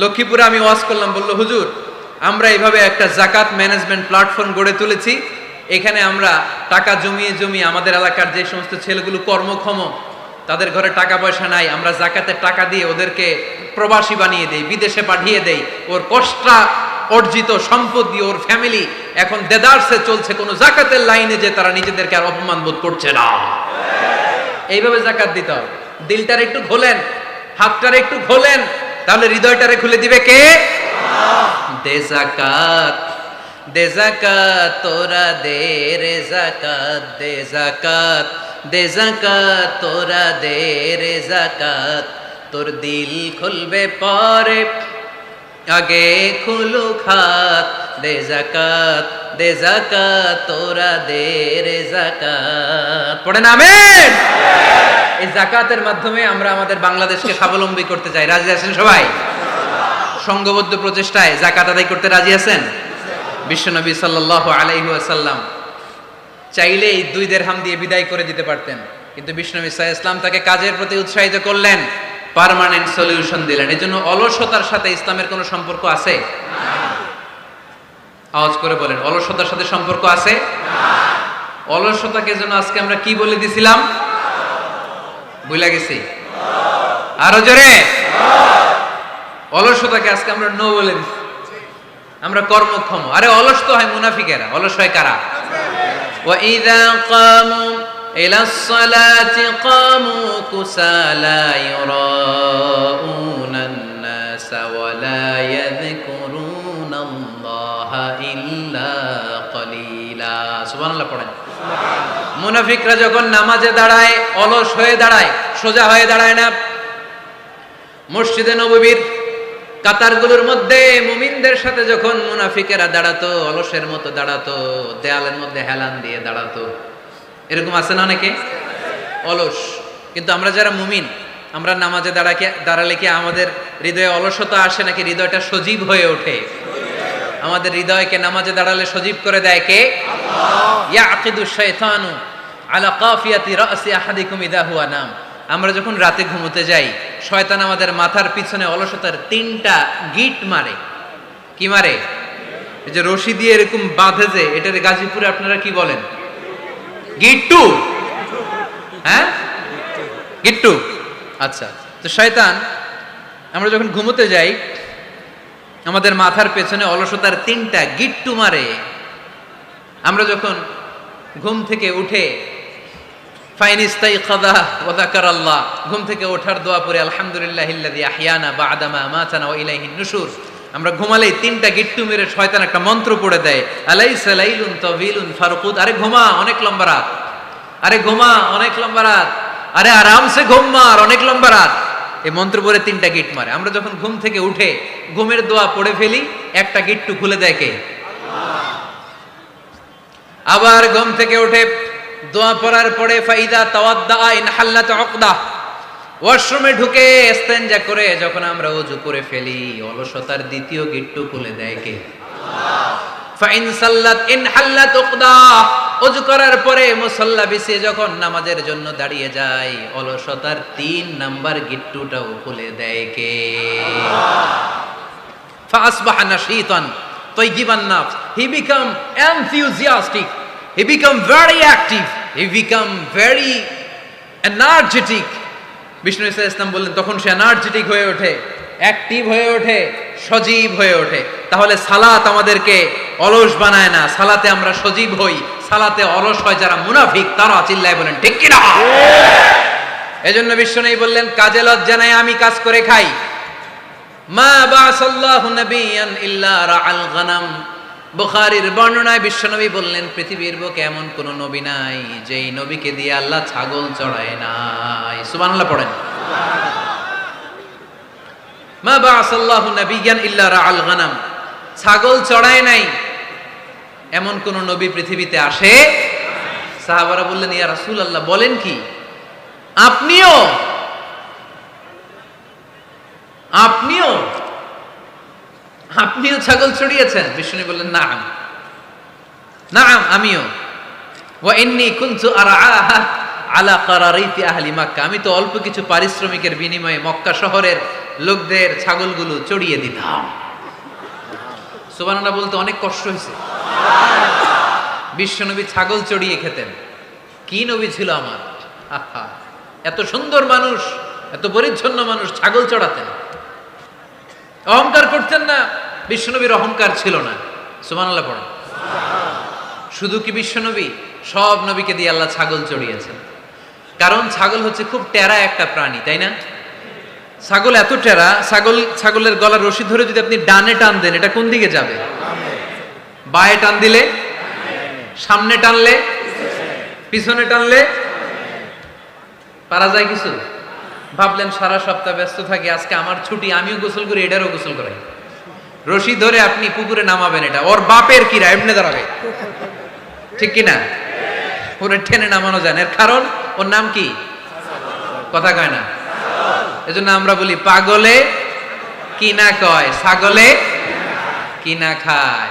লক্ষ্মীপুরে আমি ওয়াজ করলাম, বলল, হুজুর, আমরা এভাবে একটা জাকাত ম্যানেজমেন্ট প্ল্যাটফর্ম গড়ে তুলেছি। এখানে আমরা টাকা জমিয়ে জমিয়ে আমাদের এলাকার যে সমস্ত ছেলেগুলো কর্মক্ষম, তাদের ঘরে টাকা পয়সা নাই, আমরা জাকাতের টাকা দিয়ে ওদেরকে প্রবাসী বানিয়ে দেই, বিদেশে পাঠিয়ে দেই। ওর কষ্টা অর্জিত সম্পদ দিয়ে ওর ফ্যামিলি এখন দেদারসে চলছে, কোনো জাকাতের লাইনে যে তারা নিজেদেরকে আর অপমান বোধ করছে না। এইভাবে জাকাত দিতে হবে। দিলটার একটু খোলেন হাতটার একটু খোলেন তাহলে হৃদয়টারে খুলে দিবে কে? দে জাকাত দে জাকাত তোরা দে রে জাকাত দে জাকাত দে জাকাত তোরা দে রে জাকাত তোর দিল খুলবে পরে, আগে খুলু খাত দে জাকাত দে জাকাত তোরা দে রে জাকাত পড়েন আমেন? এই জাকাতের মাধ্যমে আমরা আমাদের বাংলাদেশকে স্বাবলম্বী করতে চাই। রাজি আছেন সবাই? সংঘবদ্ধ প্রচেষ্টায় জাকাত আদায় করতে রাজি আছেন? বিশ্বনবী সাল্লাল্লাহু আলাইহি ওয়াসাল্লাম চাইলে এই দুই দেড়হাম দিয়ে বিদায় করে দিতে পারতেন। কিন্তু বিষ্ণবী সাহা ইসলাম তাকে কাজের প্রতি উৎসাহিত করলেন, পার্মানেন্ট সলিউশন দিলেন। এই জন্য অলসতার সাথে ইসলামের কোনো সম্পর্ক আছে? আওয়াজ করে বলেন, অলসতার সাথে সম্পর্ক আছে? অলসতাকে যেন আজকে আমরা কি বলে দিছিলাম? বুঝলা গেছি আরো জোরে অলসতাকে আজকে আমরা নো বলে দিছি আমরা কর্মক্ষম আরে অলস তো হয় মুনাফিকেরা অলস হয় কারা وإذا قاموا إلى الصلاة قاموا كسالى يراءون الناس ولا يذكرون الله إلا قليلا سبحان الله পড়েন মুনাফিকরা যখন নামাজে দাঁড়ায় অলস হয়ে দাঁড়ায় সোজা হয়ে দাঁড়ায় না। মসজিদে নববীর কাতারগুলোর মধ্যে মুমিনদের সাথে যখন মুনাফিকেরা দাঁড়াতো অলসের মতো দাঁড়াতো দেয়ালের মধ্যে হেলান দিয়ে দাঁড়াতো। এরকম আছে না অনেকে? অলস। কিন্তু আমরা যারা মুমিন আমরা নামাজে দাঁড়াকে দাঁড়ালে কি আমাদের হৃদয়ে অলসতা আসে নাকি হৃদয়টা সজীব হয়ে ওঠে? আমাদের হৃদয়কে নামাজে দাঁড়ালে সজীব করে দেয় কে? ইয়াকিদু শাইতানু। আলা কাফিয়াতি রাসি আহাদিকুম ইদা হুয়া নাম। আমরা যখন রাতে ঘুমোতে যাই, শয়তান আমাদের মাথার পিছনে অলসতার তিনটা গিট মারে। কি মারে? যে রশি দিয়ে এরকম বাঁধে যে, এটার গাজীপুরে আপনারা কি বলেন? গিট্টু হ্যাঁ? গিট্টু আচ্ছা তো শয়তান, আমরা যখন ঘুমোতে যাই, আমাদের মাথার পেছনে অলসতার তিনটা গিট্টু মারে। আমরা যখন ঘুম থেকে উঠে ঘুম থেকে ওঠার দোয়া পরে আলহামদুলিল্লাহ নুশুর। আমরা ঘুমালেই তিনটা গিট্টু মেরে শয়তান একটা মন্ত্র পড়ে দেয়, আলাইসা লাইলুন তাওয়িলুন ফারকুদ। আরে ঘুমা, অনেক লম্বা রাত। আরে ঘুমা, অনেক লম্বা রাত। আরে আরামসে ঘুম মার, অনেক লম্বা রাত। এই মন্ত্র পড়ে তিনটা গিট মারে। আমরা যখন ঘুম থেকে উঠে ঘুমের দোয়া পড়ে ফেলি, একটা গিট্টু খুলে দেয় কে? আবার ঘুম থেকে উঠে দোয়া পড়ার পরে ফাইদা তাওয়াদ্দা ইন হাল্লাত অকদা ওয়াশরুমে ঢুকে স্তেঞ্জা করে যখন আমরা ওযু করে ফেলি, অলসতার দ্বিতীয় গিট্টু খুলে দেয় কে? ফাইন সাল্লাত ইন হাল্লাত উকদা ওযু করার পরে মুসল্লা বিছে যখন নামাজের জন্য দাঁড়িয়ে যায়, অলসতার তিন নাম্বার গিট্টুটাও খুলে দেয় কে? ফা ফাসবাহা নাশীতান তাইয়িবান নাফস, he become enthusiastic he become very active. He become very energetic. Vishnu ইসা ইসলাম বললেন তখন সে এনার্জেটিক হয়ে ওঠে অ্যাক্টিভ হয়ে ওঠে সজীব হয়ে ওঠে তাহলে সালাত আমাদেরকে অলস বানায় না। সালাতে আমরা সজীব হই। সালাতে অলস হয় যারা মুনাফিক, তারা চিল্লায় বলেন, ঠিক কিনা? এজন্য বিশ্ব নেই বললেন, কাজে লজ্জা নাই, আমি কাজ করে খাই। মা বাসাল্লাহু নাবিয়ান ইল্লা রাআল গানাম। বুখারীর বর্ণনায় বিশ্বনবী বললেন, পৃথিবীর বুকে এমন কোন নবী নাই, যেই নবীকে দিয়ে আল্লাহ ছাগল চড়ায় নাই। সুবহানাল্লাহ পড়েন। মা ইল্লা গানাম। ছাগল চড়ায় নাই, এমন কোন নবী পৃথিবীতে আসে? সাহাবারা বললেন, ইয়া রাসূলুল্লাহ, বলেন কি? আপনিও আপনিও আপনিও ছাগল চড়িয়েছেন? বিষ্ণু বললেন না না আমিও। ওয়া ইন্নী কুনতু আরআহা আলা কারারিতি আহলি আমি তো অল্প কিছু পারিশ্রমিকের বিনিময়ে মক্কা শহরের লোকদের ছাগলগুলো চড়িয়ে দিতাম। বলতে অনেক কষ্ট হয়েছে। বিশ্বনবী ছাগল চড়িয়ে খেতেন। কি নবী ছিল আমার? এত সুন্দর মানুষ, এত পরিচ্ছন্ন মানুষ ছাগল চড়াতেন। অহংকার করতেন না। বিশ্বনবীর অহংকার ছিল না। সুবহানাল্লাহ পড়েন শুধু কি বিশ্বনবী? সব নবীকে দিয়ে আল্লাহ ছাগল চড়িয়েছেন। কারণ ছাগল হচ্ছে খুব টেরা একটা প্রাণী, তাই না? ছাগল এত টেরা, ছাগল, ছাগলের গলার রশি ধরে যদি আপনি ডানে টান দেন, এটা কোন দিকে যাবে? বায়ে টান দিলে? সামনে টানলে? পিছনে টানলে? পারা যায় কিছু? ভাবলেন সারা সপ্তাহ ব্যস্ত থাকি, আজকে আমার ছুটি, আমিও গোসল করি, এটারও গোসল করাই। রশি ধরে আপনি পুকুরে নামাবেন এটা। ওর বাপের কিরা এমনি দাঁড়াবে। ঠিক কি না? ওরে টেনে নামানো যায় এর কারণ, ওর নাম কি? কথা কয় না। এজন্য আমরা বলি, পাগলে কি না কয়? ছাগলে কি না খায়?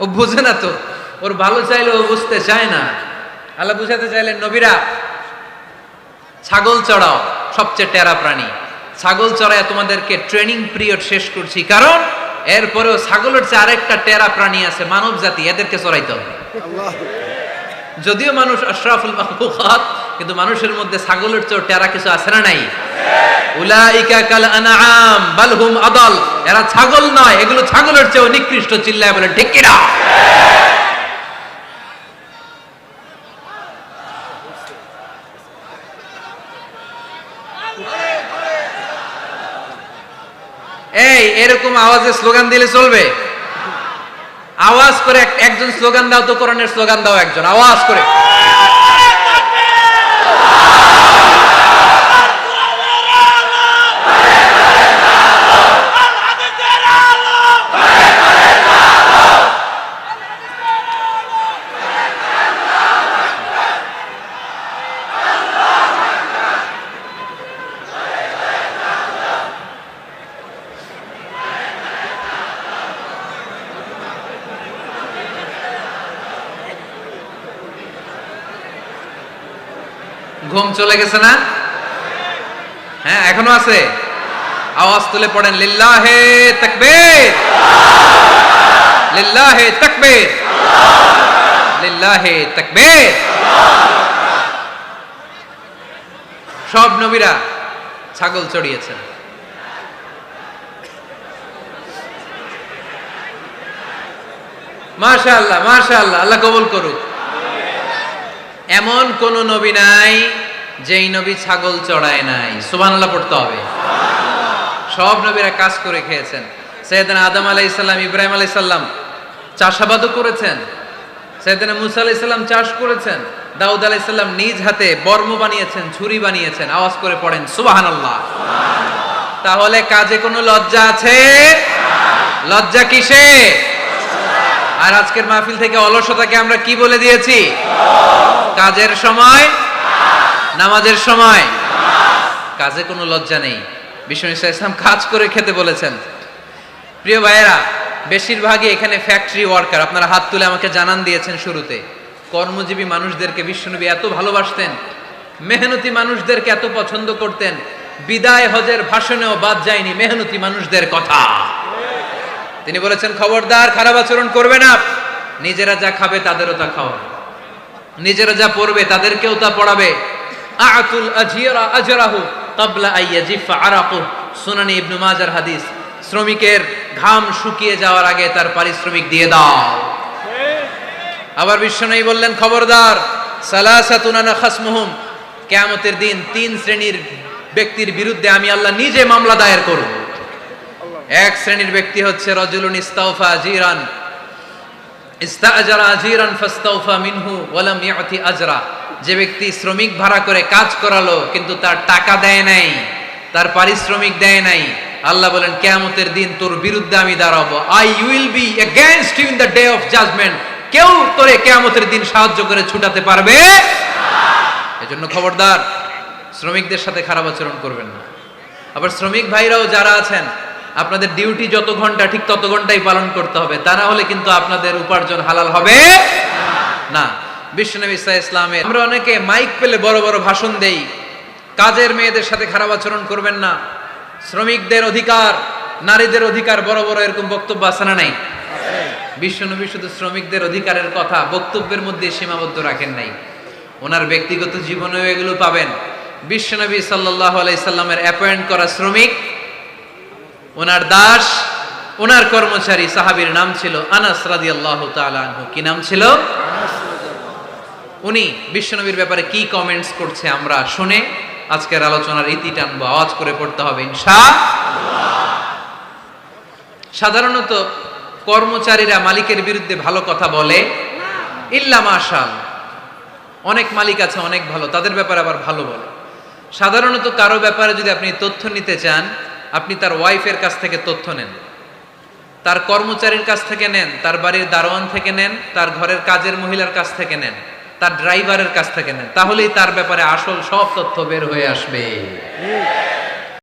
ও বুঝে না তো। ওর ভালো চাইলে ও বুঝতে চায় না। আল্লাহ বুঝাতে চাইলেন, নবীরা, ছাগল চড়াও, সবচেয়ে টেরা প্রাণী। ছাগল চড়ায় তোমাদেরকে ট্রেনিং পিরিয়ড শেষ করছি। কারণ এরপরেও ছাগলের চেয়ে আরেকটা টেরা প্রাণী আছে মানব জাতি এদেরকে চড়াইতে হবে। যদিও মানুষ আশরাফুল কিন্তু মানুষের মধ্যে ছাগলের চেয়ে টেরা কিছু আছে না নাই? উলাইকা কাল আনআম বালহুম আদল। এরা ছাগল নয় এগুলো ছাগলের চেয়েও নিকৃষ্ট চিল্লায় বলে ঠিক কিনা এই, এরকম আওয়াজে স্লোগান দিলে চলবে? আওয়াজ করে এক- একজন স্লোগান দাও তো কোরআনের স্লোগান দাও একজন, আওয়াজ করে। ঘুম চলে গেছে না? হ্যাঁ এখনও আছে? আওয়াজ তুলে পড়েন, লিল্লাহে তাকবীর! লিল্লাহে তাকবীর! লিল্লাহে তাকবীর! সব নবীরা ছাগল চড়িয়েছেন। মাশাআল্লাহ মাশাআল্লাহ, আল্লাহ কবুল করুক। এমন কোন নবী নাই যেই নবী ছাগল চড়ায় নাই। সুবহানাল্লাহ, পড়তে হবে। সব নবীরা কাজ করে খেয়েছেন। সৈয়দনা আদম আলাইহিস সালাম, ইব্রাহিম আলাইহিস সালাম চাষাবাদও করেছেন। সৈয়দনা মুসা আলাইহিস সালাম চাষ করেছেন। দাউদ আলাইহিস সালাম নিজ হাতে বর্ম বানিয়েছেন, ছুরি বানিয়েছেন। আওয়াজ করে পড়েন, সুবহানাল্লাহ। তাহলে কাজে কোনো লজ্জা আছে? লজ্জা কিসে? আর আজকের মাহফিল থেকে অলসতাকে আমরা কি বলে দিয়েছি? কাজের সময়, নামাজের সময়। কাজে কোনো লজ্জা নেই। বিষ্ণু ইসলাম কাজ করে খেতে বলেছেন। প্রিয় ভাইয়েরা, বেশিরভাগই এখানে ফ্যাক্টরি ওয়ার্কার আপনারা হাত তুলে আমাকে জানান দিয়েছেন শুরুতে। কর্মজীবী মানুষদেরকে বিশ্বনবী এত ভালোবাসতেন, মেহনতি মানুষদেরকে এত পছন্দ করতেন, বিদায় হজের ভাষণেও বাদ যায়নি মেহনতি মানুষদের কথা। তিনি বলেছেন, খবরদার, খারাপ আচরণ করবে না। নিজেরা যা খাবে, তাদেরও তা খাওয়াবে। নিজেরা যা পড়বে, তাদেরকেও তা পড়াবে। আতুল আজিরা আজরাহু ক্বাবলা আইয়াজিফা আরাকু, সুনানি ইবনু মাজার হাদিস। শ্রমিকের ঘাম শুকিয়ে যাওয়ার আগে তার পারিশ্রমিক দিয়ে দাও। আবার বিশ্বনবী বললেন, খবরদার, সালাসাতুনা খাসমুহুম। কিয়ামতের দিন তিন শ্রেণির ব্যক্তির বিরুদ্ধে আমি আল্লাহ নিজে মামলা দায়ের করব। এক শ্রেণির ব্যক্তি হচ্ছে রজুলুন ইস্তাউফা জিরান ইস্তাআজারা আজিরান ফাস্তাউফা মিনহু ওয়ালাম ইয়াতি আজরা। যে ব্যক্তি শ্রমিক ভাড়া করে কাজ করালো, কিন্তু তার টাকা দেয় নাই, তার পারিশ্রমিক দেয় নাই, আল্লাহ বলেন, কেয়ামতের দিন তোর বিরুদ্ধে আমি দাঁড়াবো। I will be against you in the day of judgment কেউ তোরে কেয়ামতের দিন সাহায্য করে ছুটাতে পারবে? এজন্য খবরদার, শ্রমিকদের সাথে খারাপ আচরণ করবেন না। আবার শ্রমিক ভাইরাও যারা আছেন আপনাদের ডিউটি যত ঘণ্টা, ঠিক তত ঘন্টাই পালন করতে হবে। তা না হলে কিন্তু আপনাদের উপার্জন হালাল হবে না। বিশ্বনবী ইসা ইসলামে আমরা অনেকে মাইক পেলে বড় বড় ভাষণ দেই। কাজের মেয়েদের সাথে খারাপ আচরণ করবেন না। শ্রমিকদের অধিকার, নারীদের অধিকার বড় বড় এরকম বক্তব্য আছে না নাই? বিশ্বনবী শুধু শ্রমিকদের অধিকারের কথা, বক্তব্যের মধ্যে সীমাবদ্ধ রাখেন নাই। ওনার ব্যক্তিগত জীবনেও এগুলো পাবেন। বিশ্বনবী সাল্লাহ আলাইসাল্লামের অ্যাপয়েন্ট করা শ্রমিক ওনার দাস, ওনার কর্মচারী, সাহাবীর নাম ছিল আনাস তাআলা আনহু। কি নাম ছিল? উনি বিশ্বনবীর ব্যাপারে কি কমেন্টস করছে আমরা শুনে আজকের আলোচনার ইতি টানবো, আওয়াজ করে পড়তে হবে ইনশা সাধারণত কর্মচারীরা মালিকের বিরুদ্ধে ভালো কথা বলে, ইল্লা মাশাল অনেক মালিক আছে, অনেক ভালো, তাদের ব্যাপারে আবার ভালো বলে। সাধারণত কারও ব্যাপারে যদি আপনি তথ্য নিতে চান আপনি তার ওয়াইফের কাছ থেকে তথ্য নেন। তার কর্মচারীর কাছ থেকে নেন, তার বাড়ির দারোয়ান থেকে নেন, তার ঘরের কাজের মহিলার কাছ থেকে নেন, তার ড্রাইভারের কাছ থেকে নেন, তাহলেই তার ব্যাপারে আসল সব তথ্য বের হয়ে আসবে।